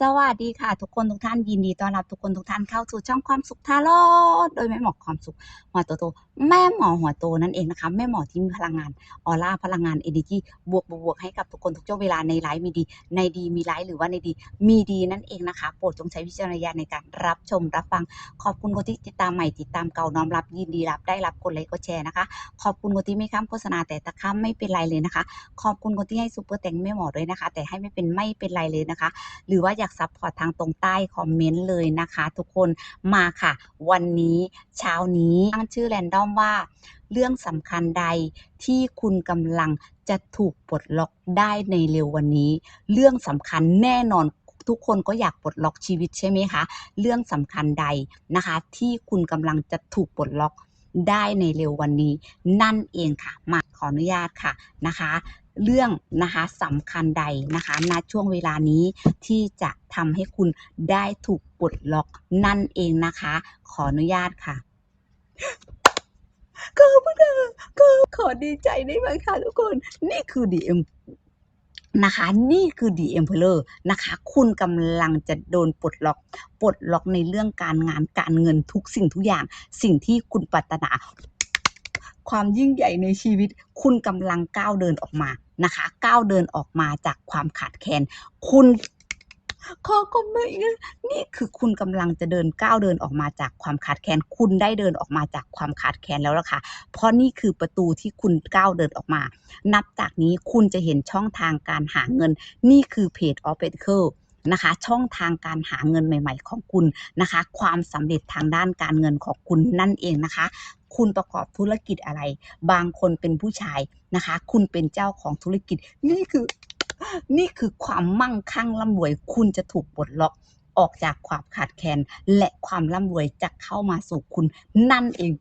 สวัสดีค่ะ ทุกคนทุกท่านยินดีต้อนรับทุกคนทุกท่านเข้าสู่ช่องความสุขทาโรดโดยแม่หมอความสุขหัวโตโตแม่หมอหัวโตนั่นเองนะคะ แม่หมอที่มีพลังงานออร่าพลังงานเอเนจีบวกบวกบวกให้กับทุกคนทุกช่วงเวลาในไลฟ์มีดี ในดีมีไลฟ์หรือว่าในดี มีดีนั่นเองนะคะโปรดจงใช้วิจารณญาณในการรับชมรับฟัง ขอบคุณคนที่ติดตามใหม่ติดตามเก่าน้อมรับยินดีรับได้รับกดไลค์กดแชร์นะคะ ขอบคุณคนที่ไม่ข้ามโฆษณาแต่ตะข้ามไม่เป็นไรเลยนะคะ ขอบคุณคนที่ให้ซูเปอร์แตงแม่หมอด้วยนะคะ แต่ให้ไม่เป็นไม่เป็นไรเลยนะคะ หรือว่าอยากซัพพอร์ตทางตรงใต้คอมเมนต์เลยนะคะ ทุกคนมาค่ะ วันนี้เช้านี้ตั้งชื่อแรนดอมว่า เรื่องสำคัญใดที่คุณกำลังจะถูกปลดล็อกได้ในเร็ววันนี้ เรื่องสำคัญแน่นอนทุกคนก็อยากปลดล็อกชีวิตใช่ไหมคะ เรื่องสำคัญใดนะคะ ที่คุณกำลังจะถูกปลดล็อกได้ในเร็ววันนี้ นั่นเองค่ะ มาขออนุญาตค่ะนะคะ เรื่องนะคะสำคัญใดนะคะณช่วงเวลานี้ที่จะทำให้คุณได้ถูกปลดล็อกนั่นเองนะคะ ขออนุญาตค่ะ ขอบคุณค่ะขอขอดีใจได้ไหมคะทุกคน นี่คือ DM นะคะนี่คือ The Emperor นะคะ คุณกำลังจะโดนปลดล็อก ปลดล็อกในเรื่องการงานการเงินทุกสิ่งทุกอย่าง สิ่งที่คุณปรารถนา ความยิ่งใหญ่ในชีวิต คุณกำลังก้าวเดินออกมานะคะ ก้าวเดินออกมาจากความขาดแคลนคุณ ขอคอมเมนต์อีกนะนี่คือคุณกำลังจะเดินก้าวเดินออกมาจากความขาดแคลนคุณได้เดินออกมาจากความขาดแคลนแล้วล่ะค่ะ เพราะนี่คือประตูที่คุณก้าวเดินออกมา นับจากนี้คุณจะเห็นช่องทางการหาเงิน นี่คือเพจ of p e t i c l นะคะ ช่องทางการหาเงินใหม่ ๆ ของคุณนะคะ ความสำเร็จทางด้านการเงินของคุณนั่นเองนะคะ คุณประกอบธุรกิจอะไร บางคนเป็นผู้ชายนะคะ คุณเป็นเจ้าของธุรกิจ นี่คือ นี่คือความมั่งคั่งร่ำรวย คุณจะถูกปลดล็อกออกจากความขาดแคลนและความร่ำรวยจะเข้ามาสู่คุณนั่นเอง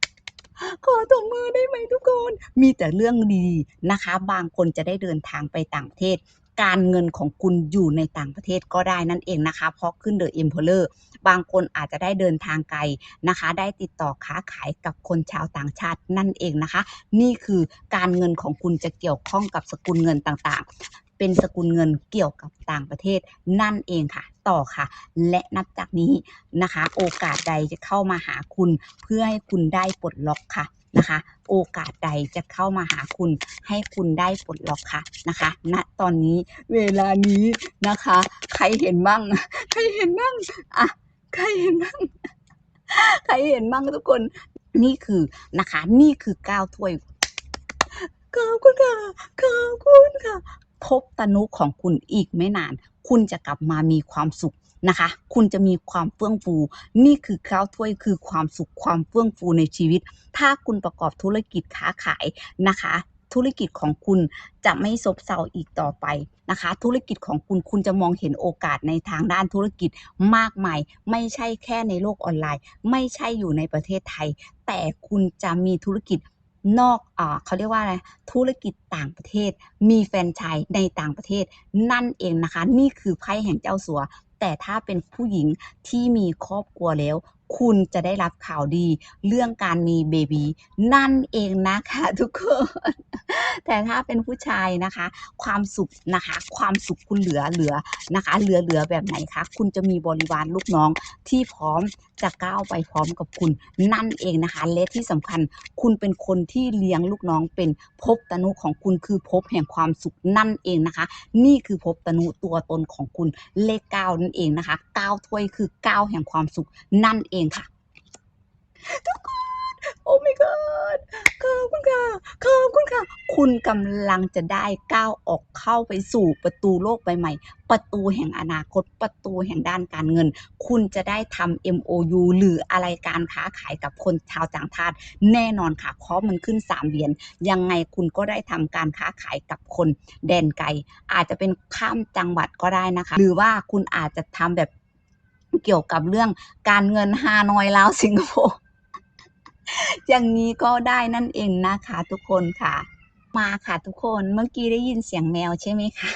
ขอตบมือได้ไหมทุกคน มีแต่เรื่องดีๆนะคะ บางคนจะได้เดินทางไปต่างประเทศ การเงินของคุณอยู่ในต่างประเทศก็ได้นั่นเองนะคะ เพราะขึ้นเดอะเอ็มเพลอร์บางคนอาจจะได้เดินทางไกลนะคะ ได้ติดต่อค้าขายกับคนชาวต่างชาตินั่นเองนะคะ นี่คือการเงินของคุณจะเกี่ยวข้องกับสกุลเงินต่างๆ เป็นสกุลเงินเกี่ยวกับต่างประเทศนั่นเองค่ะ ต่อค่ะ และนับจากนี้นะคะ โอกาสใดจะเข้ามาหาคุณ เพื่อให้คุณได้ปลดล็อกค่ะนะคะ โอกาสใดจะเข้ามาหาคุณ ให้คุณได้ปลดล็อกค่ะนะคะณตอนนี้เวลานี้นะคะ ใครเห็นบ้าง ใครเห็นบ้างอะใครเห็นบ้างใครเห็นบ้างทุกคนนี่คือนะคะ นี่คือก้าวถ้วยขอบคุณค่ะขอบคุณค่ะ พบตนุของคุณอีกไม่นาน คุณจะกลับมามีความสุขนะคะ คุณจะมีความเฟื่องฟู นี่คือข้าวถ้วยคือความสุขความเฟื่องฟูในชีวิต ถ้าคุณประกอบธุรกิจค้าขายนะคะ ธุรกิจของคุณจะไม่ซบเซาอีกต่อไปนะคะ ธุรกิจของคุณคุณจะมองเห็นโอกาสในทางด้านธุรกิจมากมาย ไม่ใช่แค่ในโลกออนไลน์ ไม่ใช่อยู่ในประเทศไทย แต่คุณจะมีธุรกิจ นอกอเขาเรียกว่าอะไรธุรกิจต่างประเทศ มีแฟนชายในต่างประเทศ นั่นเองนะคะ นี่คือไพ่แห่งเจ้าสัวแต่ถ้าเป็นผู้หญิงที่มีครอบครัวแล้วคุณจะได้รับข่าวดีเรื่องการมีเบบีนั่นเองนะคะทุกคน แต่ถ้าเป็นผู้ชายนะคะ ความสุขนะคะ ความสุขคุณเหลือเหลือนะคะ เหลือเหลือแบบไหนคะ คุณจะมีบริวารลูกน้องที่พร้อมจะก้าวไปพร้อมกับคุณนั่นเองนะคะ และที่สำคัญคุณเป็นคนที่เลี้ยงลูกน้องเป็นภพตนุของคุณคือภพแห่งความสุขนั่นเองนะคะ นี่คือภพตนุตัวตนของคุณเลขเก้านั่นเองนะคะเก้าถ้วยคือเก้าแห่งความสุขนั่นเองค่ะ ทุกคน โอ้ my god ขอบคุณค่ะ ขอบคุณค่ะ คุณกำลังจะได้ก้าวออกเข้าไปสู่ประตูโลกใบใหม่ ประตูแห่งอนาคต ประตูแห่งด้านการเงิน คุณจะได้ทำ MOU หรืออะไรการค้าขายกับคนชาวต่างชาติ แน่นอนค่ะเพราะมันขึ้นสามเหรียญ ยังไงคุณก็ได้ทำการค้าขายกับคนแดนไกล อาจจะเป็นข้ามจังหวัดก็ได้นะคะ หรือว่าคุณอาจจะทำแบบ เกี่ยวกับเรื่องการเงินฮานอยลาวสิงคโปร์อย่างนี้ก็ได้นั่นเองนะคะทุกคนค่ะ มาค่ะทุกคนเมื่อกี้ได้ยินเสียงแมวใช่ไหมคะ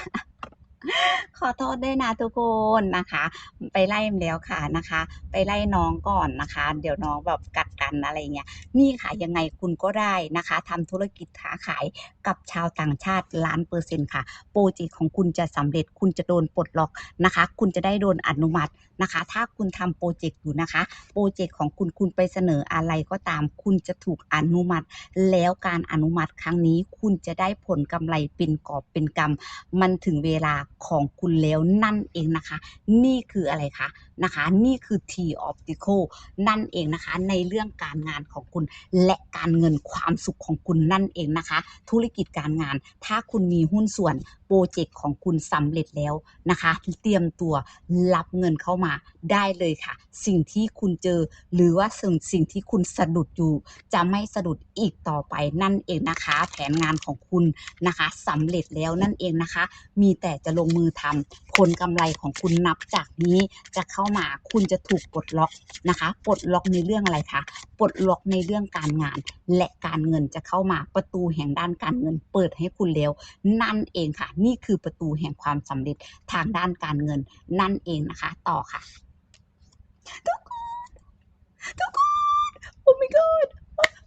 ขอโทษด้วยนะทุกคนนะคะ ไปไล่แล้วค่ะนะคะ ไปไล่น้องก่อนนะคะ เดี๋ยวน้องแบบกัดกันอะไรเงี้ยนี่ค่ะยังไงคุณก็ได้นะคะทำธุรกิจค้าขายกับชาวต่างชาติล้านเปอร์เซ็นต์ค่ะ โปรเจกต์ของคุณจะสำเร็จคุณจะโดนปลดล็อกนะคะ คุณจะได้โดนอนุมัติ นะคะ ถ้าคุณทำโปรเจกต์อยู่นะคะ โปรเจกต์ของคุณคุณไปเสนออะไรก็ตาม คุณจะถูกอนุมัติ แล้วการอนุมัติครั้งนี้ คุณจะได้ผลกำไรเป็นกอบเป็นกำมันถึงเวลาของคุณแล้วนั่นเองนะคะ นี่คืออะไรคะ นะคะ นี่คือ T optical นั่นเองนะคะ ในเรื่องการงานของคุณ และการเงินความสุขของคุณนั่นเองนะคะ ธุรกิจการงาน ถ้าคุณมีหุ้นส่วนโปรเจกต์ของคุณสำเร็จแล้วนะคะ เตรียมตัวรับเงินเข้ามาได้เลยค่ะ สิ่งที่คุณเจอหรือว่าสิ่งสิ่งที่คุณสะดุดอยู่ จะไม่สะดุดอีกต่อไปนั่นเองนะคะ แผนงานของคุณนะคะสำเร็จแล้วนั่นเองนะคะ มีแต่จะลงมือทำผลกำไรของคุณนับจากนี้จะเข้ามา คุณจะถูกปลดล็อกนะคะปลดล็อกในเรื่องอะไรคะปลดล็อกในเรื่องการงาน และการเงินจะเข้ามาประตูแห่งด้านการเงิน เปิดให้คุณแล้ว นั่นเองค่ะ นี่คือประตูแห่งความสำเร็จทางด้านการเงิน นั่นเองนะคะ ต่อค่ะทุกคนทุกคนโอ้ my god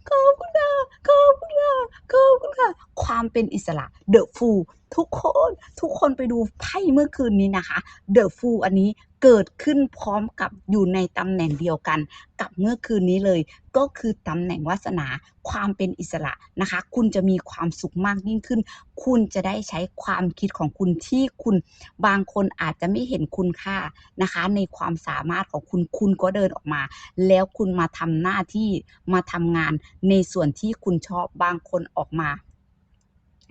ขอบคุณค่ะขอบคุณค่ะขอบคุณค่ะ ความเป็นอิสระ The Fool ทุกคนทุกคนไปดูไพ่เมื่อคืนนี้นะคะ The Fool อันนี้เกิดขึ้นพร้อมกับอยู่ในตำแหน่งเดียวกัน กับเมื่อคืนนี้เลย ก็คือตำแหน่งวาสนาความเป็นอิสระนะคะ คุณจะมีความสุขมากยิ่งขึ้น คุณจะได้ใช้ความคิดของคุณที่คุณบางคนอาจจะไม่เห็นคุณค่านะคะ ในความสามารถของคุณคุณก็เดินออกมา แล้วคุณมาทำหน้าที่มาทำงานในส่วนที่คุณชอบบางคนออกมา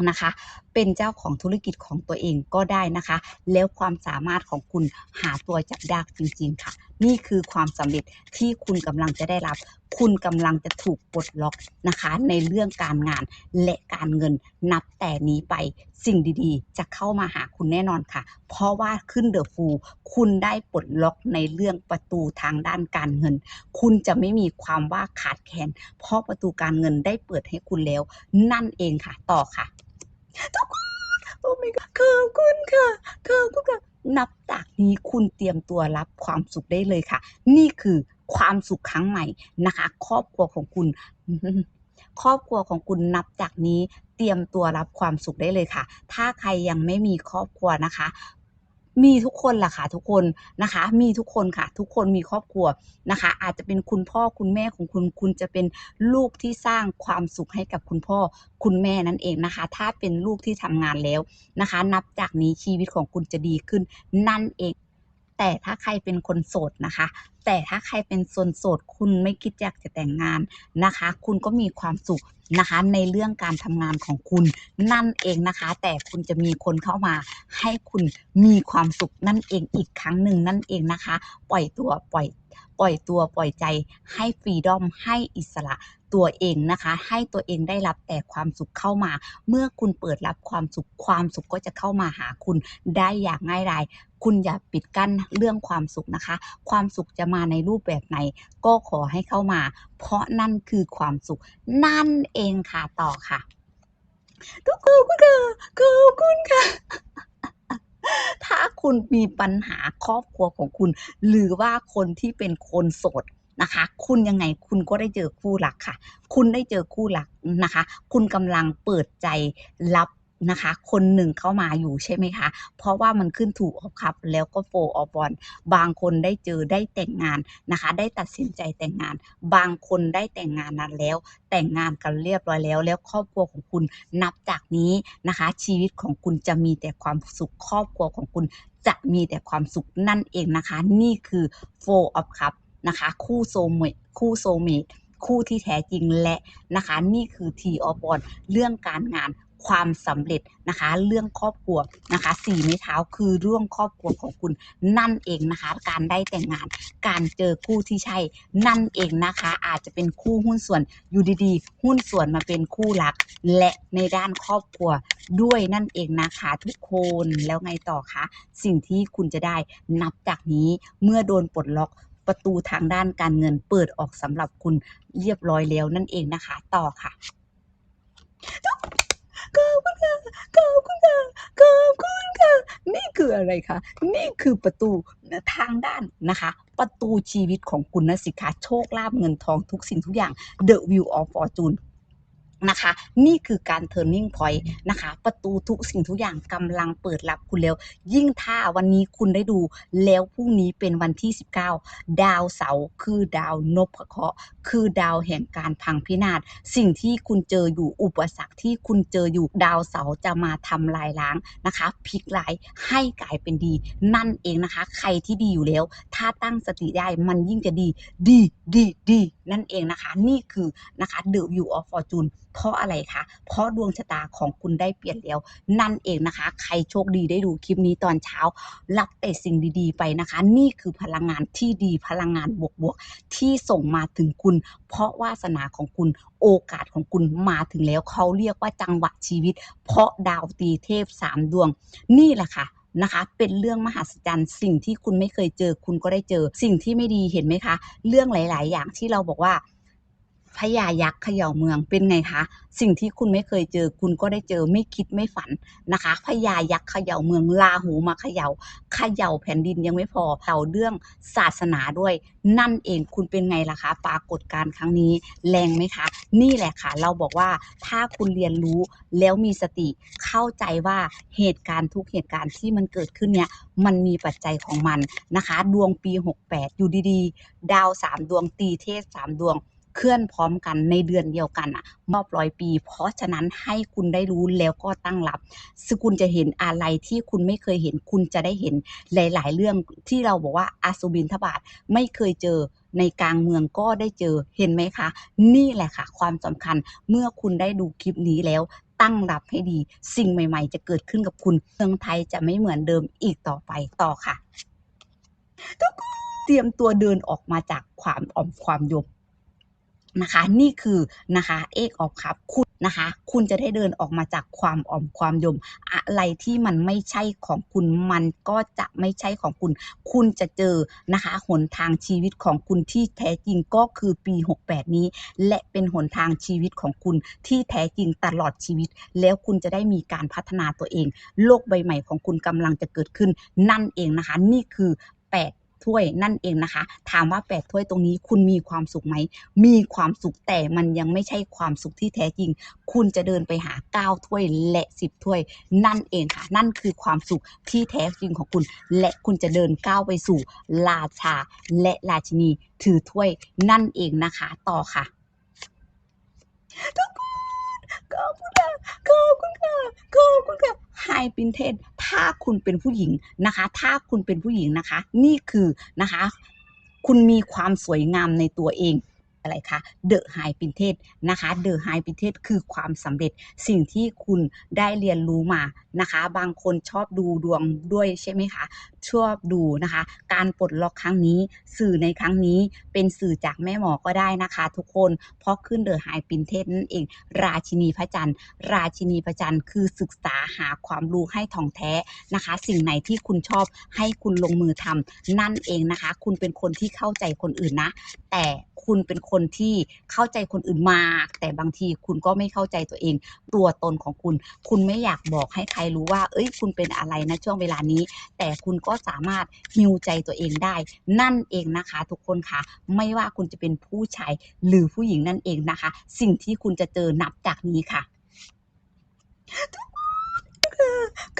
นะคะเป็นเจ้าของธุรกิจของตัวเองก็ได้นะคะ แล้วความสามารถของคุณหาตัวจับยากจริง ๆ ค่ะ นี่คือความสำเร็จที่คุณกำลังจะได้รับ คุณกำลังจะถูกปลดล็อกนะคะ ในเรื่องการงานและการเงินนับแต่นี้ไปสิ่งดีๆ จะเข้ามาหาคุณแน่นอนค่ะ เพราะว่าขึ้นเดอะฟูคุณได้ปลดล็อกในเรื่องประตูทางด้านการเงิน คุณจะไม่มีความว่าขาดแคลนเพราะประตูการเงินได้เปิดให้คุณแล้ว นั่นเองค่ะ ต่อค่ะ ทุกคนโอ้ my god ขอบคุณค่ะขอบคุณค่ะ นับจากนี้คุณเตรียมตัวรับความสุขได้เลยค่ะ นี่คือความสุขครั้งใหม่นะคะ ครอบครัวของคุณ ครอบครัวของคุณนับจากนี้เตรียมตัวรับความสุขได้เลยค่ะ ถ้าใครยังไม่มีครอบครัวนะคะ มีทุกคนล่ะค่ะทุกคนนะคะ มีทุกคนค่ะ ทุกคนมีครอบครัวนะคะ อาจจะเป็นคุณพ่อคุณแม่ของคุณ คุณจะเป็นลูกที่สร้างความสุขให้กับคุณพ่อคุณแม่นั่นเองนะคะ ถ้าเป็นลูกที่ทำงานแล้วนะคะ นับจากนี้ชีวิตของคุณจะดีขึ้นนั่นเอง แต่ถ้าใครเป็นคนโสดนะคะ แต่ถ้าใครเป็นโซนโสด คุณไม่คิดอยากจะแต่งงานนะคะ คุณก็มีความสุขนะคะในเรื่องการทำงานของคุณนั่นเองนะคะ แต่คุณจะมีคนเข้ามา ให้คุณมีความสุขนั่นเองอีกครั้งหนึ่งนั่นเองนะคะ ปล่อยตัวปล่อยปล่อยตัวปล่อยใจให้ฟรีดอมให้อิสระตัวเองนะคะ ให้ตัวเองได้รับแต่ความสุขเข้ามา เมื่อคุณเปิดรับความสุขความสุขก็จะเข้ามาหาคุณได้อย่างง่ายดาย คุณอย่าปิดกั้นเรื่องความสุขนะคะ ความสุขจะมาในรูปแบบไหน ก็ขอให้เข้ามา เพราะนั่นคือความสุข นั่นเองค่ะต่อค่ะทุกคนค่ะขอบคุณค่ะถ้าคุณมีปัญหาครอบครัวของคุณ หรือว่าคนที่เป็นคนโสดนะคะ คุณยังไงคุณก็ได้เจอคู่รักค่ะ คุณได้เจอคู่รักนะคะ คุณกำลังเปิดใจรับ นะคะ คนหนึ่งเข้ามาอยู่ใช่ไหมคะ เพราะว่ามันขึ้นถูกออฟคัพแล้วก็โฟออฟบอลบางคนได้เจอได้แต่งงานนะคะ ได้ตัดสินใจแต่งงาน บางคนได้แต่งงานนั้นแล้ว แต่งงานกันเรียบร้อยแล้ว แล้วครอบครัวของคุณนับจากนี้นะคะ ชีวิตของคุณจะมีแต่ความสุขครอบครัวของคุณจะมีแต่ความสุขนั่นเองนะคะ นี่คือ Four of Cup นะคะ คู่โซเมตคู่โซเมตคู่ที่แท้จริงและนะคะ นี่คือ T of b o n เรื่องการงาน ความสำเร็จนะคะ เรื่องครอบครัวนะคะสี่ไม้เท้าคือเรื่องครอบครัวของคุณนั่นเองนะคะ การได้แต่งงาน การเจอคู่ที่ใช่นั่นเองนะคะ อาจจะเป็นคู่หุ้นส่วนอยู่ดีๆ หุ้นส่วนมาเป็นคู่รัก และในด้านครอบครัวด้วยนั่นเองนะคะทุกคนแล้วไงต่อคะสิ่งที่คุณจะได้นับจากนี้เมื่อโดนปลดล็อกประตูทางด้านการเงินเปิดออกสำหรับคุณเรียบร้อยแล้วนั่นเองนะคะ ต่อค่ะ ขอบคุณค่ะขอบคุณค่ะขอบคุณค่ะนี่คืออะไรคะนี่คือประตูทางด้านนะคะ ประตูชีวิตของคุณนะสิคะโชคลาภเงินทองทุกสิ่งทุกอย่าง The View of Fortune นะคะ นี่คือการ turning point นะคะ ประตูทุกสิ่งทุกอย่างกำลังเปิดรับคุณแล้ว ยิ่งถ้าวันนี้คุณได้ดู แล้วพรุ่งนี้เป็นวันที่ 19 ดาวเสาร์คือดาวนพเคราะห์คือดาวแห่งการพังพินาศสิ่งที่คุณเจออยู่อุปสรรคที่คุณเจออยู่ดาวเสาร์จะมาทำลายล้างนะคะพลิกลายให้กลายเป็นดี นั่นเองนะคะ ใครที่ดีอยู่แล้ว ถ้าตั้งสติได้มันยิ่งจะดี ดีดีดีนั่นเองนะคะ นี่คือนะคะ The View of Fortune เพราะอะไรคะ เพราะดวงชะตาของคุณได้เปลี่ยนแล้ว นั่นเองนะคะ ใครโชคดีได้ดูคลิปนี้ตอนเช้า รับแต่สิ่งดีๆ ไปนะคะ นี่คือพลังงานที่ดีพลังงานบวกๆที่ส่งมาถึงคุณ เพราะวาสนาของคุณโอกาสของคุณมาถึงแล้วเขาเรียกว่าจังหวะชีวิต เพราะดาวตีเทพสามดวง นี่แหละค่ะนะคะเป็นเรื่องมหัศจรรย์ สิ่งที่คุณไม่เคยเจอ คุณก็ได้เจอ สิ่งที่ไม่ดีเห็นไหมคะ เรื่องหลาย ๆ อย่างที่เราบอกว่า พญายักษ์เขย่าเมืองเป็นไงคะ สิ่งที่คุณไม่เคยเจอ คุณก็ได้เจอไม่คิดไม่ฝันนะคะพญายักษ์เขย่าเมืองลาหูมาเขย่าเขย่าแผ่นดินยังไม่พอเข่าเรื่องศาสนาด้วย นั่นเองคุณเป็นไงล่ะคะปรากฏการณ์ครั้งนี้แรงไหมคะ นี่แหละค่ะ เราบอกว่าถ้าคุณเรียนรู้แล้วมีสติเข้าใจว่าเหตุการณ์ทุกเหตุการณ์ที่มันเกิดขึ้นเนี่ยมันมีปัจจัยของมันนะคะ ดวงปี 68 อยู่ดีๆ ดาว 3 ดวงตีเทศ 3 ดวง เคลื่อนพร้อมกันในเดือนเดียวกันอะมอบร้อยปี เพราะฉะนั้นให้คุณได้รู้แล้วก็ตั้งรับซึ่งคุณจะเห็นอะไรที่คุณไม่เคยเห็น คุณจะได้เห็นหลาย ๆ เรื่องที่เราบอกว่าอาสุบินทบาทไม่เคยเจอในกลางเมืองก็ได้เจอเห็นไหมคะ นี่แหละค่ะ ความสำคัญเมื่อคุณได้ดูคลิปนี้แล้วตั้งรับให้ดี สิ่งใหม่ ๆ จะเกิดขึ้นกับคุณเมืองไทยจะไม่เหมือนเดิมอีกต่อไปต่อค่ะทุกคนเตรียมตัวเดินออกมาจากความอ่อมความยม นะคะ นี่คือนะคะเอกออกครับคุณนะคะ คุณจะได้เดินออกมาจากความอ่อมความยม อะไรที่มันไม่ใช่ของคุณมันก็จะไม่ใช่ของคุณ คุณจะเจอนะคะหนทางชีวิตของคุณที่แท้จริงก็คือปี 68 นี้ และเป็นหนทางชีวิตของคุณที่แท้จริงตลอดชีวิต แล้วคุณจะได้มีการพัฒนาตัวเอง โลกใบใหม่ของคุณกำลังจะเกิดขึ้นนั่นเองนะคะ นี่คือ 8 ถ้วยนั่นเองนะคะ ถามว่า 8 ถ้วยตรงนี้คุณมีความสุขไหม มีความสุขแต่มันยังไม่ใช่ความสุขที่แท้จริง คุณจะเดินไปหา 9 ถ้วยและ 10 ถ้วย นั่นเองค่ะ นั่นคือความสุขที่แท้จริงของคุณ และคุณจะเดินก้าวไปสู่ราชาและราชินีถือถ้วยนั่นเองนะคะ ต่อค่ะทุกคนขอบคุณค่ะ ขอบคุณค่ะขอบคุณค่ะไฮปินเทนถ้าคุณเป็นผู้หญิงนะคะ ถ้าคุณเป็นผู้หญิงนะคะ นี่คือนะคะ คุณมีความสวยงามในตัวเอง อะไรคะเดอะไฮปินเทสนะคะเดอะไฮปินเทสคือความสำเร็จสิ่งที่คุณได้เรียนรู้มานะคะ บางคนชอบดูดวงด้วยใช่ไหมคะชอบดูนะคะ การปลดล็อกครั้งนี้ สื่อในครั้งนี้เป็นสื่อจากแม่หมอก็ได้นะคะ ทุกคนเพราะขึ้นเดอะไฮปินเทสนั่นเอง ราชินีพระจันทร์ ราชินีพระจันทร์คือศึกษาหาความรู้ให้ท่องแท้นะคะ สิ่งไหนที่คุณชอบให้คุณลงมือทำนั่นเองนะคะ คุณเป็นคนที่เข้าใจคนอื่นนะ แต่คุณเป็นคนที่เข้าใจคนอื่นมาก แต่บางทีคุณก็ไม่เข้าใจตัวเอง ตัวตนของคุณ คุณไม่อยากบอกให้ใครรู้ว่า เอ้ย คุณเป็นอะไรนะช่วงเวลานี้ แต่คุณก็สามารถฮิวใจตัวเองได้ นั่นเองนะคะ ทุกคนคะไม่ว่าคุณจะเป็นผู้ชายหรือผู้หญิงนั่นเองนะคะ สิ่งที่คุณจะเจอนับจากนี้ค่ะ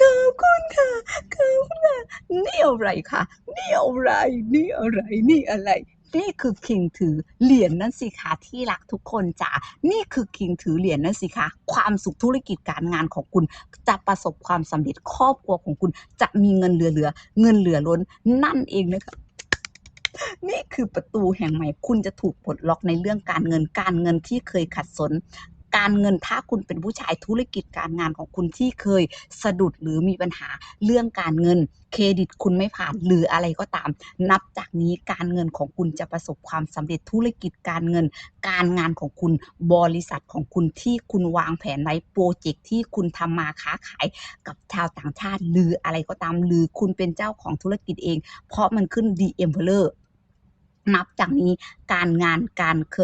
ขอบคุณค่ะขอบคุณค่ะนี่อะไรคะนี่อะไร นี่อะไร นี่อะไร นี่คือคิงถือเหรียญนั่นสิคะที่รักทุกคนจ๋านี่คือคิงถือเหรียญนั่นสิคะความสุขธุรกิจการงานของคุณ จะประสบความสำเร็จครอบครัวของคุณ จะมีเงินเหลือเงินเหลือล้นนั่นเองนะคะนี่คือประตูแห่งใหม่ คุณจะถูกปลดล็อกในเรื่องการเงินการเงินที่เคยขัดสน การเงินถ้าคุณเป็นผู้ชายธุรกิจการงานของคุณที่เคยสะดุดหรือมีปัญหาเรื่องการเงิน เครดิตคุณไม่ผ่านหรืออะไรก็ตาม นับจากนี้การเงินของคุณจะประสบความสำเร็จธุรกิจการเงิน การงานของคุณบริษัทของคุณที่คุณวางแผนไว้โปรเจกต์ที่คุณทำมาค้าขายกับชาวต่างชาติ หรืออะไรก็ตาม หรือคุณเป็นเจ้าของธุรกิจเอง เพราะมันขึ้น The Emperor นับจากนี้การงานการเค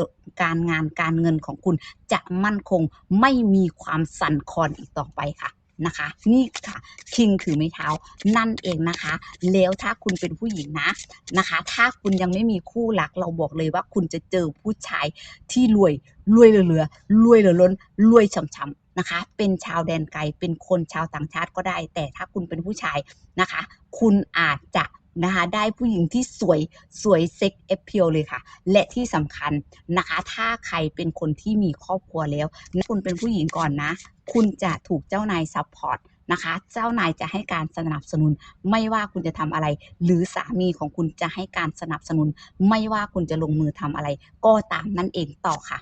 การงานการเงินของคุณจะมั่นคงไม่มีความสั่นคลอนอีกต่อไปค่ะนะคะ นี่ค่ะคิงถือไม้เท้านั่นเองนะคะ แล้วถ้าคุณเป็นผู้หญิงนะนะคะ ถ้าคุณยังไม่มีคู่รักเราบอกเลยว่าคุณจะเจอผู้ชายที่รวยรวยเหลือๆรวยเหลือล้นรวยช่ำๆนะคะ เป็นชาวแดนไกลเป็นคนชาวต่างชาติก็ได้ แต่ถ้าคุณเป็นผู้ชายนะคะ คุณอาจจะ นะคะได้ผู้หญิงที่สวยสวยเซ็กเอฟเพียเลยค่ะ และที่สำคัญนะคะ ถ้าใครเป็นคนที่มีครอบครัวแล้วนะคุณเป็นผู้หญิงก่อนนะ คุณจะถูกเจ้านายซัพพอร์ตนะคะ เจ้านายจะให้การสนับสนุน ไม่ว่าคุณจะทำอะไร หรือสามีของคุณจะให้การสนับสนุน ไม่ว่าคุณจะลงมือทำอะไร ก็ตามนั่นเองต่อค่ะ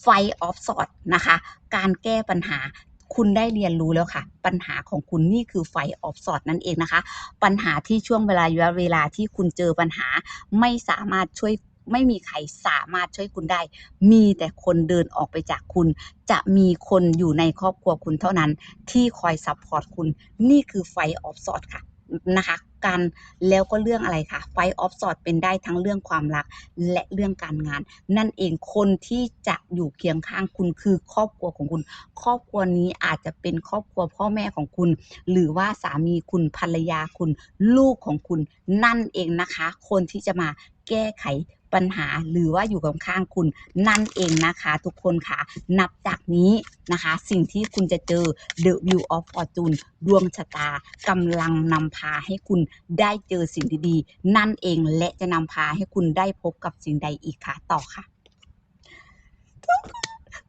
ไฟออฟสอดนะคะ การแก้ปัญหา คุณได้เรียนรู้แล้วค่ะ ปัญหาของคุณนี่คือไฟออฟสอดนั่นเองนะคะ ปัญหาที่ช่วงเวลาเวลาที่คุณเจอปัญหาไม่สามารถช่วยไม่มีใครสามารถช่วยคุณได้ มีแต่คนเดินออกไปจากคุณ จะมีคนอยู่ในครอบครัวคุณเท่านั้น ที่คอยซัพพอร์ตคุณ นี่คือไฟออฟสอดค่ะนะคะ กัน แล้วก็เรื่องอะไรคะไฟออฟสอดเป็นได้ทั้งเรื่องความรักและเรื่องการงาน นั่นเองคนที่จะอยู่เคียงข้างคุณคือครอบครัวของคุณ ครอบครัวนี้อาจจะเป็นครอบครัวพ่อแม่ของคุณ หรือว่าสามีคุณภรรยาคุณ ลูกของคุณ นั่นเองนะคะ คนที่จะมาแก้ไข ปัญหาหรือว่าอยู่กับข้างคุณนั่นเองนะคะ ทุกคนค่ะ นับจากนี้นะคะ สิ่งที่คุณจะเจอ The View of Fortune ดวงชะตากำลังนำพาให้คุณได้เจอสิ่งดีๆ นั่นเองและจะนำพาให้คุณได้พบกับสิ่งใดอีกค่ะต่อค่ะ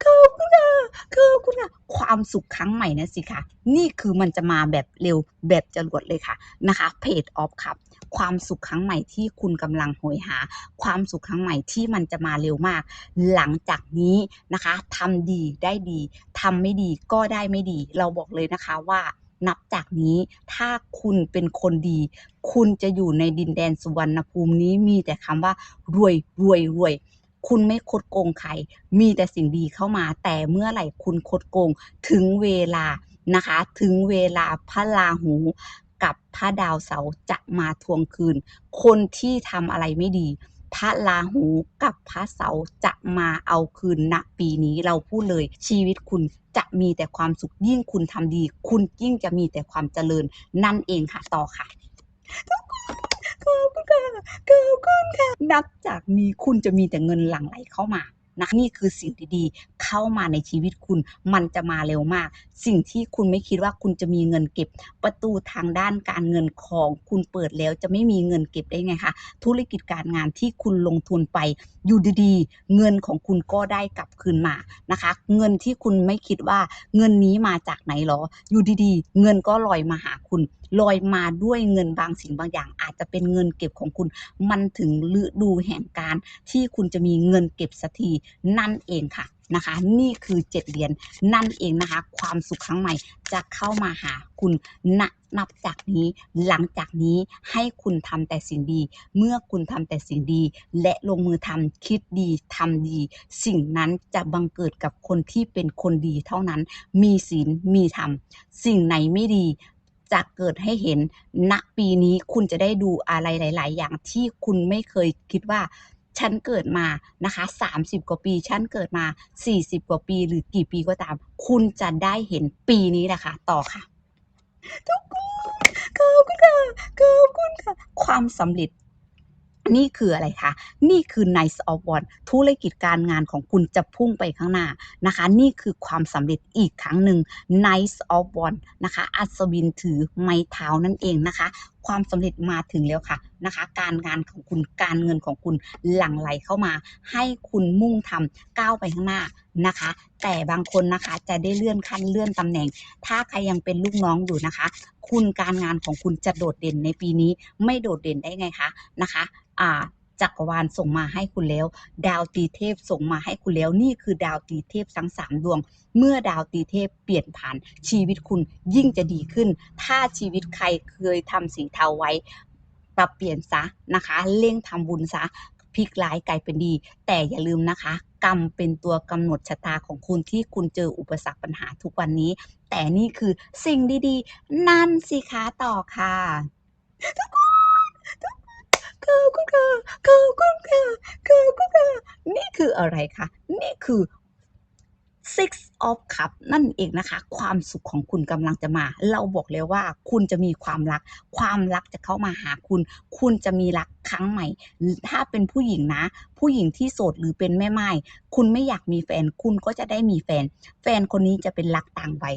ขอบคุณค่ะขอบคุณค่ะความสุขครั้งใหม่นะสิคะนี่คือมันจะมาแบบเร็วแบบจรวดเลยค่ะนะคะเพจออฟครับ ความสุขครั้งใหม่ที่คุณกำลังโหยหา ความสุขครั้งใหม่ที่มันจะมาเร็วมาก หลังจากนี้นะคะทำดีได้ดีทำไม่ดีก็ได้ไม่ดี เราบอกเลยนะคะว่านับจากนี้ถ้าคุณเป็นคนดี คุณจะอยู่ในดินแดนสุวรรณภูมินี้มีแต่คำว่ารวยรวยรวย คุณไม่คดโกงใคร มีแต่สิ่งดีเข้ามา แต่เมื่อไหร่คุณคดโกงถึงเวลานะคะ ถึงเวลาพระราหู กับพระดาวเสาจะมาทวงคืน คนที่ทำอะไรไม่ดี พระราหูกับพระเสาจะมาเอาคืนณปีนี้เราพูดเลยชีวิตคุณจะมีแต่ความสุขยิ่งคุณทำดี คุณยิ่งจะมีแต่ความเจริญนั่นเองค่ะต่อค่ะขอบคุณค่ะขอบคุณค่ะ นับจากนี้คุณจะมีแต่เงินหลั่งไหลเข้ามา นะนี่คือสิ่งดีๆ เข้ามาในชีวิตคุณ มันจะมาเร็วมาก สิ่งที่คุณไม่คิดว่าคุณจะมีเงินเก็บ ประตูทางด้านการเงินของคุณเปิดแล้วจะไม่มีเงินเก็บได้ไงคะธุรกิจการงานที่คุณลงทุนไปอยู่ดีๆ เงินของคุณก็ได้กลับคืนมานะคะ เงินที่คุณไม่คิดว่าเงินนี้มาจากไหนหรอ อยู่ดีๆ เงินก็ลอยมาหาคุณลอยมาด้วยเงินบางสิ่งบางอย่าง อาจจะเป็นเงินเก็บของคุณ มันถึงฤดูแห่งการที่คุณจะมีเงินเก็บสักทีนั่นเองค่ะนะคะ นี่คือเจ็ดเหรียญนั่นเองนะคะ ความสุขครั้งใหม่จะเข้ามาหาคุณณนับจากนี้หลังจากนี้ให้คุณทำแต่สิ่งดี เมื่อคุณทำแต่สิ่งดี และลงมือทำคิดดีทำดี สิ่งนั้นจะบังเกิดกับคนที่เป็นคนดีเท่านั้น มีศีลมีธรรม สิ่งไหนไม่ดีจะเกิดให้เห็นณปีนี้คุณจะได้ดูอะไรหลาย ๆ อย่างที่คุณไม่เคยคิดว่า ฉันเกิดมานะคะ30 กว่าปี ฉันเกิดมา 40 กว่าปี หรือกี่ปีก็ตาม คุณจะได้เห็นปีนี้แหละค่ะ ต่อค่ะ ทุกคนขอบคุณค่ะขอบคุณค่ะ ความสำเร็จนี่คืออะไรคะ นี่คือ Nice of One ธุรกิจการงานของคุณจะพุ่งไปข้างหน้านะคะ นี่คือความสำเร็จอีกครั้งหนึ่ง Nice of One นะคะ อัศวินถือไม้เท้านั่นเองนะคะ ความสำเร็จมาถึงแล้วค่ะนะคะ การงานของคุณการเงินของคุณหลั่งไหลเข้ามา ให้คุณมุ่งทำก้าวไปข้างหน้านะคะ แต่บางคนนะคะจะได้เลื่อนขั้นเลื่อนตำแหน่ง ถ้าใครยังเป็นลูกน้องอยู่นะคะ คุณการงานของคุณจะโดดเด่นในปีนี้ไม่โดดเด่นได้ไงคะนะคะ อ่า จักรวาลส่งมาให้คุณแล้ว ดาวตีเทพส่งมาให้คุณแล้ว นี่คือดาวตีเทพทั้งสามดวง เมื่อดาวตีเทพเปลี่ยนผ่านชีวิตคุณยิ่งจะดีขึ้น ถ้าชีวิตใครเคยทำสีเทาไว้ปรับเปลี่ยนซะนะคะ เร่งทำบุญซะพลิกร้ายกลายเป็นดี แต่อย่าลืมนะคะ กรรมเป็นตัวกำหนดชะตาของคุณที่คุณเจออุปสรรคปัญหาทุกวันนี้ แต่นี่คือสิ่งดีๆ นั่นสิคะต่อค่ะทุกคนทุก เขากุ้งกคาเขากุ้งเกคาเขากุ้งเกคานี่คืออะไรคะ นี่คือ six of cup นั่นเองนะคะ ความสุขของคุณกำลังจะมา เราบอกแล้วว่าคุณจะมีความรัก ความรักจะเข้ามาหาคุณ คุณจะมีรักครั้งใหม่ ถ้าเป็นผู้หญิงนะ ผู้หญิงที่โสดหรือเป็นแม่ไม้คุณไม่อยากมีแฟน คุณก็จะได้มีแฟน แฟนคนนี้จะเป็นรักต่างวัย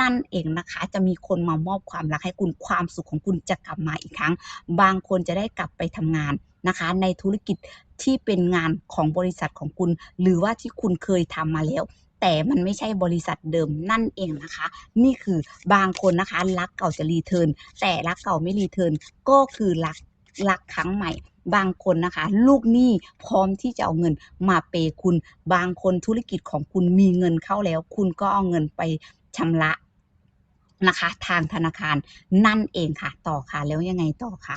นั่นเองนะคะ จะมีคนมามอบความรักให้คุณความสุขของคุณจะกลับมาอีกครั้ง บางคนจะได้กลับไปทำงานนะคะ ในธุรกิจที่เป็นงานของบริษัทของคุณ หรือว่าที่คุณเคยทำมาแล้ว แต่มันไม่ใช่บริษัทเดิมนั่นเองนะคะ นี่คือบางคนนะคะรักเก่าจะรีเทิร์นแต่รักเก่าไม่รีเทิร์นก็คือรักรักครั้งใหม่บางคนนะคะ ลูกหนี้พร้อมที่จะเอาเงินมาเปย์คุณ บางคนธุรกิจของคุณมีเงินเข้าแล้ว คุณก็เอาเงินไปชำระนะคะ ทางธนาคารนั่นเองค่ะ ต่อค่ะแล้วยังไงต่อคะ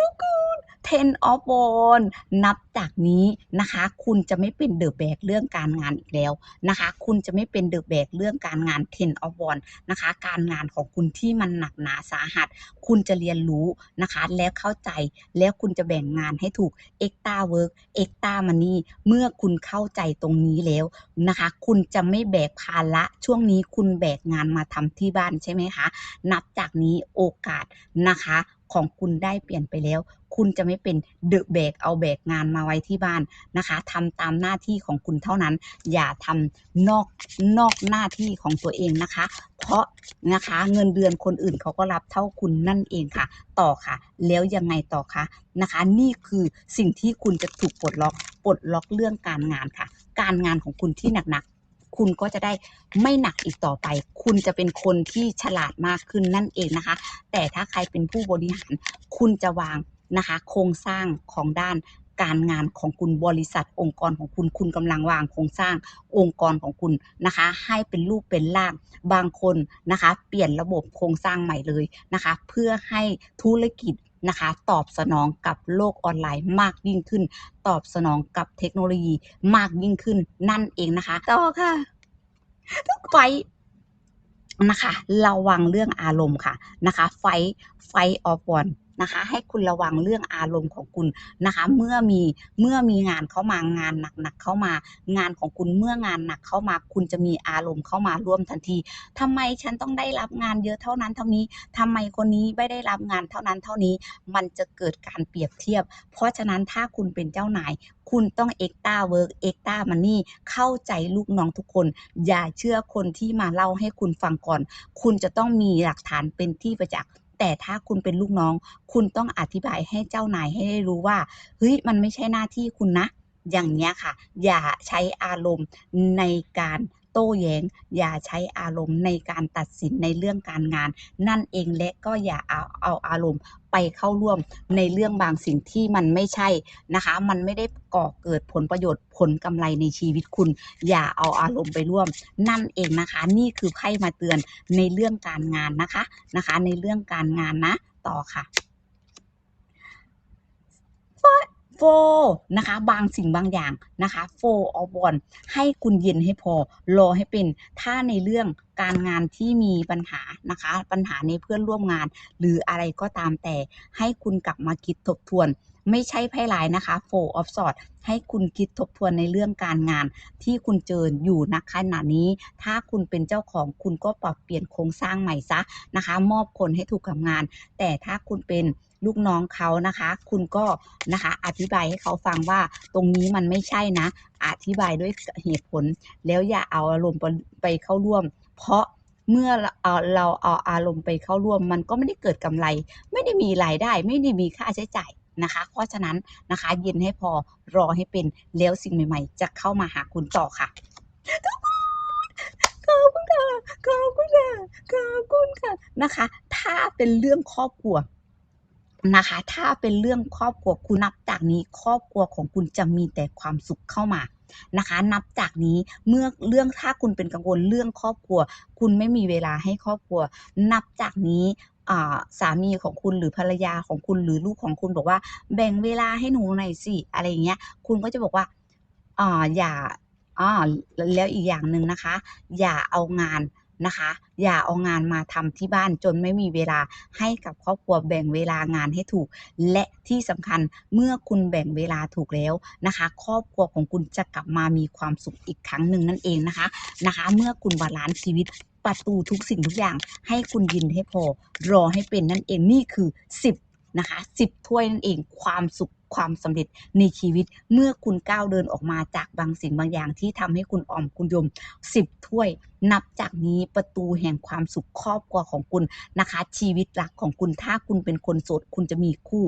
ทุกคน ten of w a n d นับจากนี้นะคะ คุณจะไม่เป็นเดอะแบกเรื่องการงานอีกแล้วนะคะ คุณจะไม่เป็นเดอะแบกเรื่องการงาน ten of w a n d นะคะ การงานของคุณที่มันหนักหนาสาหัส คุณจะเรียนรู้นะคะ แล้วเข้าใจแล้วคุณจะแบ่งงานให้ถูก extra work extra money เมื่อคุณเข้าใจตรงนี้แล้วนะคะ คุณจะไม่แบกภาระช่วงนี้คุณแบกงานมาทำที่บ้านใช่ไหมคะ นับจากนี้โอกาสนะคะ ของคุณได้เปลี่ยนไปแล้ว คุณจะไม่เป็นเดอะแบกเอาแบกงานมาไว้ที่บ้านนะคะทำตามหน้าที่ของคุณเท่านั้น อย่าทำนอกนอกหน้าที่ของตัวเองนะคะ เพราะนะคะเงินเดือนคนอื่นเขาก็รับเท่าคุณนั่นเองค่ะ ต่อค่ะ แล้วยังไงต่อคะนะคะ นี่คือสิ่งที่คุณจะถูกปลดล็อกปลดล็อกเรื่องการงานค่ะ การงานของคุณที่หนักๆ คุณก็จะได้ไม่หนักอีกต่อไป คุณจะเป็นคนที่ฉลาดมากขึ้นนั่นเองนะคะ แต่ถ้าใครเป็นผู้บริหาร คุณจะวางนะคะ โครงสร้างของด้านการงานของคุณบริษัทองค์กรของคุณคุณกำลังวางโครงสร้างองค์กรของคุณนะคะ ให้เป็นรูปเป็นร่างบางคนนะคะ เปลี่ยนระบบโครงสร้างใหม่เลยนะคะ เพื่อให้ธุรกิจ นะคะ ตอบสนองกับโลกออนไลน์มากยิ่งขึ้น ตอบสนองกับเทคโนโลยีมากยิ่งขึ้นนั่นเองนะคะต่อค่ะทุกไฟท์นะคะระวังเรื่องอารมณ์ค่ะนะคะไฟไฟออฟวอน นะคะ ให้คุณระวังเรื่องอารมณ์ของคุณนะคะ เมื่อมีเมื่อมีงานเข้ามางานหนักๆเข้ามางานของคุณเมื่องานหนักเข้ามา คุณจะมีอารมณ์เข้ามาร่วมทันทีทำไมฉันต้องได้รับงานเยอะเท่านั้นเท่านี้ทำไมคนนี้ไม่ได้รับงานเท่านั้นเท่านี้ มันจะเกิดการเปรียบเทียบ เพราะฉะนั้นถ้าคุณเป็นเจ้านายคุณต้องเอ็กตาเวิร์กเอ็กตามันนี่เข้าใจลูกน้องทุกคน อย่าเชื่อคนที่มาเล่าให้คุณฟังก่อน คุณจะต้องมีหลักฐานเป็นที่ประจักษ์ แต่ถ้าคุณเป็นลูกน้อง คุณต้องอธิบายให้เจ้านายให้ได้รู้ว่าเฮ้ยมันไม่ใช่หน้าที่คุณนะ อย่างเนี้ยค่ะ อย่าใช้อารมณ์ในการ โต้แย้ง อย่าใช้อารมณ์ในการตัดสินในเรื่องการงาน นั่นเองและก็อย่าเอาเอาอารมณ์ไปเข้าร่วมในเรื่องบางสิ่งที่มันไม่ใช่นะคะ มันไม่ได้ก่อเกิดผลประโยชน์ผลกำไรในชีวิตคุณ อย่าเอาอารมณ์ไปร่วม นั่นเองนะคะ นี่คือไพ่มาเตือนในเรื่องการงานนะคะนะคะ ในเรื่องการงานนะ ต่อค่ะ โฟนะคะบางสิ่งบางอย่างนะคะโฟออฟวอนให้คุณเย็นให้พอรอให้เป็น ถ้าในเรื่องการงานที่มีปัญหานะคะ ปัญหาในเพื่อนร่วมงาน หรืออะไรก็ตามแต่ให้คุณกลับมาคิดทบทวน ไม่ใช่ไพ่ลายนะคะโฟออฟสอดให้คุณคิดทบทวนในเรื่องการงานที่คุณเจออยู่ณขณะนี้ ถ้าคุณเป็นเจ้าของคุณก็ปรับเปลี่ยนโครงสร้างใหม่ซะนะคะ มอบคนให้ถูกกับงาน แต่ถ้าคุณเป็น ลูกน้องเขานะคะ คุณก็นะคะอธิบายให้เขาฟังว่าตรงนี้มันไม่ใช่นะ อธิบายด้วยเหตุผล แล้วอย่าเอาอารมณ์ไปเข้าร่วม เพราะเมื่อเราเราเอาอารมณ์ไปเข้าร่วม มันก็ไม่ได้เกิดกำไร ไม่ได้มีรายได้ ไม่ได้มีค่าใช้จ่ายนะคะ เพราะฉะนั้นนะคะเย็นให้พอรอให้เป็นแล้วสิ่งใหม่ ๆ จะเข้ามาหาคุณต่อค่ะขอบคุณค่ะขอบคุณค่ะขอบคุณค่ะนะคะ ถ้าเป็นเรื่องครอบครัว นะคะ ถ้าเป็นเรื่องครอบครัวคุณนับจากนี้ครอบครัวของคุณจะมีแต่ความสุขเข้ามานะคะ นับจากนี้เมื่อเรื่องถ้าคุณเป็นกังวลเรื่องครอบครัว คุณไม่มีเวลาให้ครอบครัว นับจากนี้สามีของคุณหรือภรรยาของคุณหรือลูกของคุณบอกว่า แบ่งเวลาให้หนูหน่อยสิอะไรอย่างเงี้ย คุณก็จะบอกว่าอ่าอย่าอ่าแล้วอีกอย่างหนึ่งนะคะ อย่าเอางาน นะคะ อย่าเอางานมาทำที่บ้านจนไม่มีเวลาให้กับครอบครัวแบ่งเวลางานให้ถูก และที่สำคัญเมื่อคุณแบ่งเวลาถูกแล้วนะคะ ครอบครัวของคุณจะกลับมามีความสุขอีกครั้งหนึ่งนั่นเองนะคะนะคะ เมื่อคุณบาลานซ์ชีวิตประตูทุกสิ่งทุกอย่าง ให้คุณยินให้พอ รอให้เป็นนั่นเองนี่คือ 10นะคะ10ถ้วยนั่นเองความสุขความสำเร็จในชีวิตเมื่อคุณก้าวเดินออกมาจากบางสิ่งบางอย่างที่ทำให้คุณอ่อมคุณยม 10 ถ้วย นับจากนี้ประตูแห่งความสุขครอบครัวของคุณนะคะ ชีวิตรักของคุณถ้าคุณเป็นคนโสดคุณจะมีคู่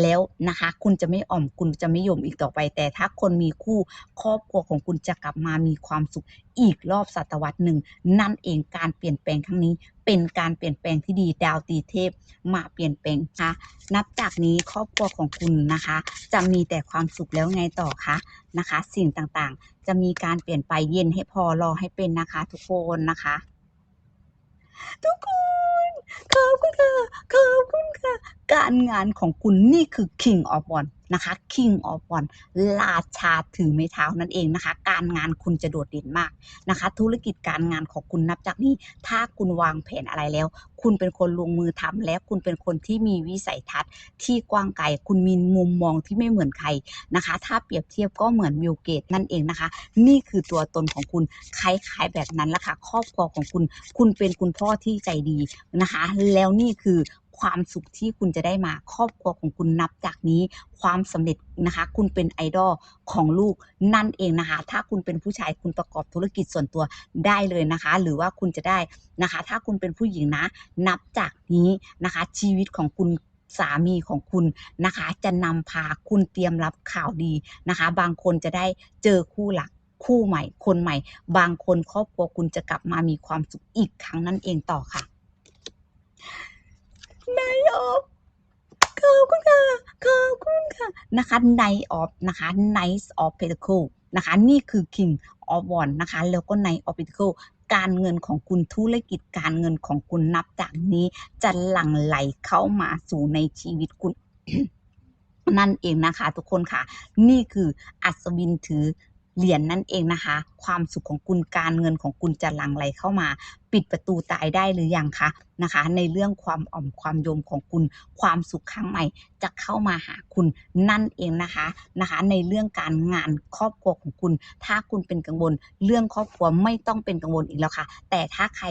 แล้วนะคะ คุณจะไม่อ่อมคุณจะไม่ยมอีกต่อไป แต่ถ้าคนมีคู่ครอบครัวของคุณจะกลับมามีความสุขอีกรอบศตวรรษหนึ่งนั่นเองการเปลี่ยนแปลงครั้งนี้เป็นการเปลี่ยนแปลงที่ดีดาวตีเทพมาเปลี่ยนแปลงค่ะนับจากนี้ครอบครัวของคุณนะคะ จะมีแต่ความสุขแล้วไงต่อคะนะคะ สิ่งต่างๆ จะมีการเปลี่ยนไปเย็นให้พอรอให้เป็นนะคะ ทุกคนนะคะ ทุกคนขอบคุณค่ะขอบคุณค่ะการงานของคุณนี่คือ King of One นะคะ King of One ราชาถือไม้เท้านั่นเองนะคะ การงานคุณจะโดดเด่นมากนะคะ ธุรกิจการงานของคุณนับจากนี้ ถ้าคุณวางแผนอะไรแล้ว คุณเป็นคนลงมือทำและคุณเป็นคนที่มีวิสัยทัศน์ ที่กว้างไกลคุณมีมุมมองที่ไม่เหมือนใครนะคะ ถ้าเปรียบเทียบก็เหมือนบิลเกตนั่นเองนะคะ นี่คือตัวตนของคุณคล้ายๆแบบนั้นละค่ะครอบครัวของคุณ คุณเป็นคุณพ่อที่ใจดีนะคะ แล้วนี่คือ ความสุขที่คุณจะได้มาครอบครัวของคุณนับจากนี้ ความสำเร็จนะคะ คุณเป็นไอดอลของลูกนั่นเองนะคะ ถ้าคุณเป็นผู้ชายคุณประกอบธุรกิจส่วนตัวได้เลยนะคะ หรือว่าคุณจะได้นะคะ ถ้าคุณเป็นผู้หญิงนะ นับจากนี้นะคะ ชีวิตของคุณสามีของคุณนะคะ จะนำพาคุณเตรียมรับข่าวดีนะคะ บางคนจะได้เจอคู่หลักคู่ใหม่ คนใหม่ บางคนครอบครัวคุณจะกลับมามีความสุขอีกครั้งนั่นเองต่อค่ะ นายออฟขอบคุณค่ะขอบคุณค่ะนะคะ Knight of นะคะ Knight of Pentacle นะคะ นี่คือ King of One นะคะ แล้วก็ Knight of Pentacle การเงินของคุณธุรกิจการเงินของคุณนับจากนี้ จะหลั่งไหลเข้ามาสู่ในชีวิตคุณ นั่นเองนะคะ ทุกคนค่ะ นี่คืออัศวินถือ เหรียญนนั่นเองนะคะ ความสุขของคุณการเงินของคุณจะหลั่งไหลเข้ามา ปิดประตูตายได้หรือยังคะนะคะ ในเรื่องความอ่อมความโยมของคุณความสุขครั้งใหม่จะเข้ามาหาคุณนั่นเองนะคะนะคะ ในเรื่องการงานครอบครัวของคุณ ถ้าคุณเป็นกังวล เรื่องครอบครัวไม่ต้องเป็นกังวลอีกแล้วค่ะ แต่ถ้าใคร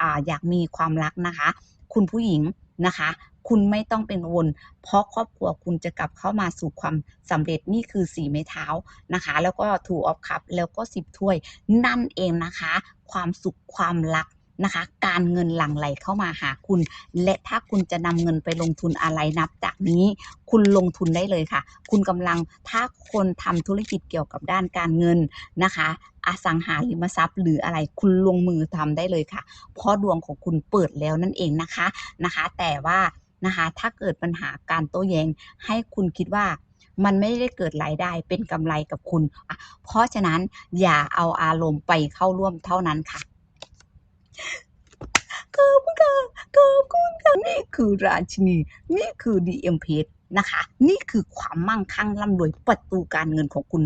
ออยากมีความรักนะคะ คุณผู้หญิงนะคะ คุณไม่ต้องเป็นกังวล เพราะครอบครัวคุณจะกลับเข้ามาสู่ความสำเร็จนี่คือสีไม้เท้านะคะ แล้วก็ถูออฟคัพแล้วก็สิบถ้วย นั่นเองนะคะ ความสุขความรักนะคะ การเงินหลั่งไหลเข้ามาหาคุณ และถ้าคุณจะนำเงินไปลงทุนอะไรนับจากนี้คุณลงทุนได้เลยค่ะ คุณกำลังถ้าคนทำธุรกิจเกี่ยวกับด้านการเงินนะคะ อสังหาริมทรัพย์หรืออะไรคุณลงมือทำได้เลยค่ะ เพราะดวงของคุณเปิดแล้วนั่นเองนะคะนะคะ แต่ว่า นะคะ ถ้าเกิดปัญหาการโต้แย้งให้คุณคิดว่ามันไม่ได้เกิดรายได้เป็นกำไรกับคุณ เพราะฉะนั้นอย่าเอาอารมณ์ไปเข้าร่วมเท่านั้นค่ะขอบคุณค่ะขอบคุณค่ะนี่คือราชินี นี่คือ DM p นะคะ นี่คือความมั่งคั่งร่ำรวยประตูการเงินของคุณ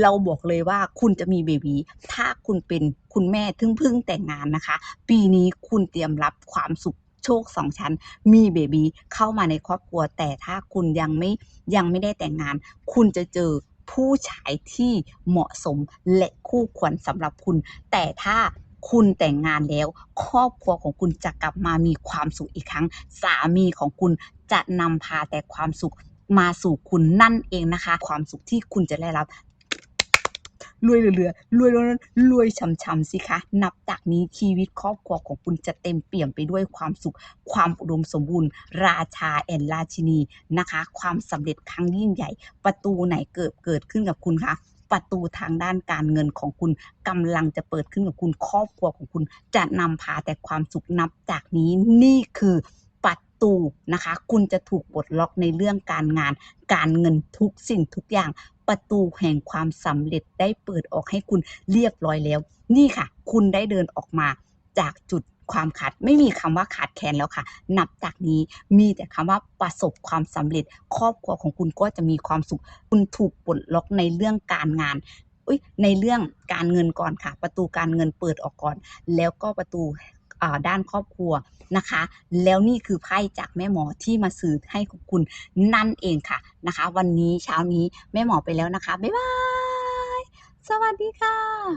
เราบอกเลยว่าคุณจะมีเบบีถ้าคุณเป็นคุณแม่ทึ่งพึ่งแต่งงานนะคะ ปีนี้คุณเตรียมรับความสุข โชคสองชั้น มีเบบีเข้ามาในครอบครัว แต่ถ้าคุณยังไม่ยังไม่ได้แต่งงาน คุณจะเจอผู้ชายที่เหมาะสมและคู่ควรสำหรับคุณ แต่ถ้าคุณแต่งงานแล้ว ครอบครัวของคุณจะกลับมามีความสุขอีกครั้ง สามีของคุณจะนำพาแต่ความสุขมาสู่คุณนั่นเองนะคะ ความสุขที่คุณจะได้รับ รวยเรือๆรวยรวยรวยช่ำๆสิคะ นับจากนี้ชีวิตครอบครัวของคุณจะเต็มเปี่ยมไปด้วยความสุข ความอุดมสมบูรณ์ ราชาแอนราชินีนะคะ ความสำเร็จครั้งยิ่งใหญ่ ประตูไหนเกิดเกิดขึ้นกับคุณคะประตูทางด้านการเงินของคุณกำลังจะเปิดขึ้นกับคุณครอบครัวของคุณ จะนำพาแต่ความสุขนับจากนี้นี่คือประตูนะคะ คุณจะถูกปลดล็อกในเรื่องการงาน การเงินทุกสิ่งทุกอย่าง ประตูแห่งความสำเร็จได้เปิดออกให้คุณเรียบร้อยแล้ว นี่ค่ะ คุณได้เดินออกมาจากจุดความขาดไม่มีคำว่าขาดแคลนแล้วค่ะ นับจากนี้มีแต่คำว่าประสบความสำเร็จ ครอบครัวของคุณก็จะมีความสุข คุณถูกปลดล็อกในเรื่องการงานในเรื่องการเงินก่อนค่ะ ประตูการเงินเปิดออกก่อน แล้วก็ประตู ด้านครอบครัวนะคะ แล้วนี่คือไพ่จากแม่หมอที่มาสื่อให้กับคุณนั่นเองค่ะนะคะ วันนี้เช้านี้แม่หมอไปแล้วนะคะ บ๊ายบาย สวัสดีค่ะ